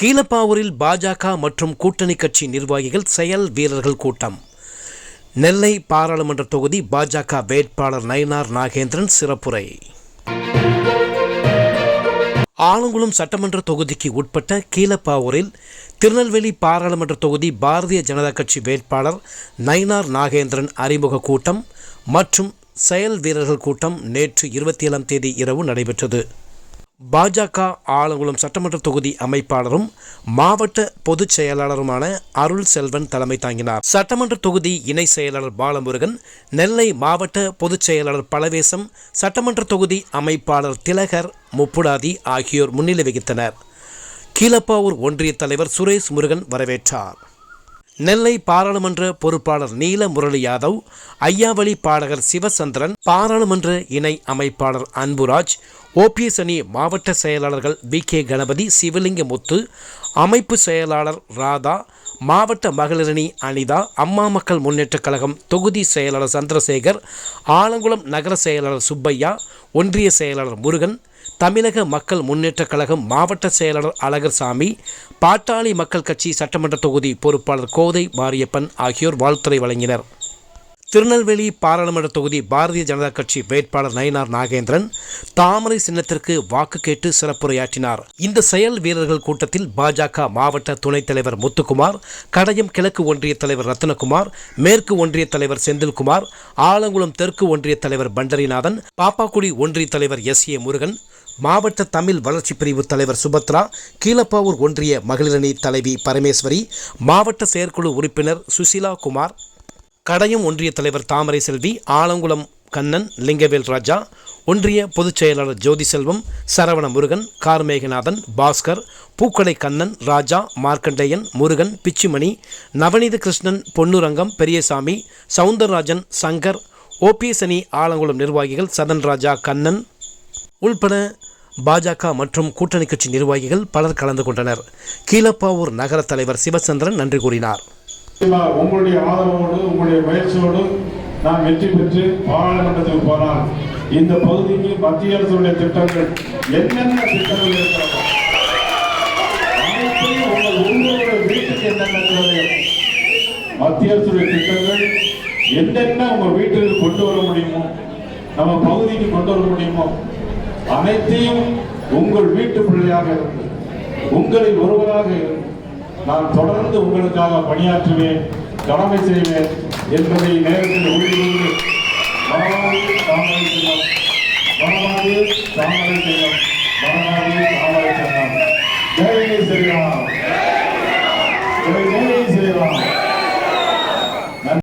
கீழப்பாவூரில் பாஜக மற்றும் கூட்டணி கட்சி நிர்வாகிகள் செயல் வீரர்கள் கூட்டம். நெல்லை பாராளுமன்ற தொகுதி பாஜக வேட்பாளர் நயனார் நாகேந்திரன் சிறப்புரை. ஆலங்குளம் சட்டமன்ற தொகுதிக்கு உட்பட்ட கீழப்பாவூரில் திருநெல்வேலி பாராளுமன்ற தொகுதி பாரதிய ஜனதா கட்சி வேட்பாளர் நயனார் நாகேந்திரன் அறிமுக கூட்டம் மற்றும் செயல் வீரர்கள் கூட்டம் நேற்று இருபத்தி ஏழாம் தேதி இரவு நடைபெற்றது. பாஜக ஆலங்குளம் சட்டமன்ற தொகுதி அமைப்பாளரும் மாவட்ட பொதுச் செயலாளருமான அருள் செல்வன் தலைமை தாங்கினார். சட்டமன்ற தொகுதி இணை செயலாளர் பாலமுருகன் நெல்லை மாவட்ட பொதுச் செயலாளர் பலவேசம் சட்டமன்ற தொகுதி அமைப்பாளர் திலகர் முப்புடாதி ஆகியோர் முன்னிலை வகித்தனர். கீழப்பாவூர் ஒன்றிய தலைவர் சுரேஷ் முருகன் வரவேற்றார். நெல்லை பாராளுமன்ற பொறுப்பாளர் நீல முரளி யாதவ் ஐயாவளி பாடகர் சிவசந்திரன் பாராளுமன்ற இணை அமைப்பாளர் அன்புராஜ் ஓபிஎஸ் அணி மாவட்ட செயலாளர்கள் வி கே கணபதி சிவலிங்கமுத்து அமைப்பு செயலாளர் ராதா மாவட்ட மகளிரணி அனிதா அம்மா மக்கள் முன்னேற்றக் கழகம் தொகுதி செயலாளர் சந்திரசேகர் ஆலங்குளம் நகர செயலாளர் சுப்பையா ஒன்றிய செயலாளர் முருகன் தமிழக மக்கள் முன்னேற்றக் கழகம் மாவட்ட செயலாளர் அழகர்சாமி பாட்டாளி மக்கள் கட்சி சட்டமன்ற தொகுதி பொறுப்பாளர் கோதை மாரியப்பன் ஆகியோர் வாழ்த்துரை வழங்கினர். திருநெல்வேலி பாராளுமன்ற தொகுதி பாரதிய ஜனதா கட்சி வேட்பாளர் நயினார் நாகேந்திரன் தாமரை சின்னத்திற்கு வாக்கு கேட்டு சிறப்புரையாற்றினார். இந்த செயல் வீரர்கள் கூட்டத்தில் பாஜக மாவட்ட துணைத் தலைவர் முத்துக்குமார் கடையம் கிழக்கு ஒன்றிய தலைவர் ரத்னகுமார் மேற்கு ஒன்றிய தலைவர் செந்தில்குமார் ஆலங்குளம் தெற்கு ஒன்றிய தலைவர் பண்டரிநாதன் பாப்பாக்குடி ஒன்றிய தலைவர் எஸ் ஏ முருகன் மாவட்ட தமிழ் வளர்ச்சி பிரிவு தலைவர் சுபத்ரா கீழப்பாவூர் ஒன்றிய மகளிரணி தலைவி பரமேஸ்வரி மாவட்ட செயற்குழு உறுப்பினர் சுசிலா குமார் கடையம் ஒன்றிய தலைவர் தாமரை செல்வி ஆலங்குளம் கண்ணன் லிங்கவேல் ராஜா ஒன்றிய பொதுச் செயலாளர் ஜோதி செல்வம் சரவண முருகன் கார்மேகநாதன் பாஸ்கர் பூக்கடை கண்ணன் ராஜா மார்க்கண்டேயன் முருகன் பிச்சுமணி நவநீத கிருஷ்ணன் பொன்னுரங்கம் பெரியசாமி சவுந்தரராஜன் சங்கர் ஓபிஎஸ் அணி ஆலங்குளம் நிர்வாகிகள் சதன் ராஜா கண்ணன் உள்பட பாஜக மற்றும் கூட்டணி கட்சி நிர்வாகிகள் பலர் கலந்து கொண்டனர். கீழப்பாவூர் நகர தலைவர் சிவச்சந்திரன் நன்றி கூறினார். உங்களுடைய ஆதரவோடு உங்களுடைய முயற்சியோடு நான் வெற்றி பெற்று பாராளுமன்றத்துக்கு போனால் இந்த பகுதிக்கு மத்திய அரசுடைய திட்டங்கள் என்னென்ன திட்டங்கள் இருக்கிறதோ? உங்கள் உங்களுடைய வீட்டுக்கு என்னென்ன மத்திய அரசுடைய திட்டங்கள் என்னென்ன உங்க வீட்டுக்கு கொண்டு வர முடியுமோ நம்ம பகுதிக்கு கொண்டு வர முடியுமோ அனைத்தையும் உங்கள் வீட்டு பிள்ளையாக இருந்து உங்களில் ஒருவராக இருந்து நான் தொடர்ந்து உங்களுக்காக பணியாற்றுவேன் கடமை செய்வேன் என்பதை நேரத்தில் உறுதியோடு மனமாகி தாமரை செல்லம் மனமாகி தாமரை செல்லம் மனமாகி தாமரை செல்லம்.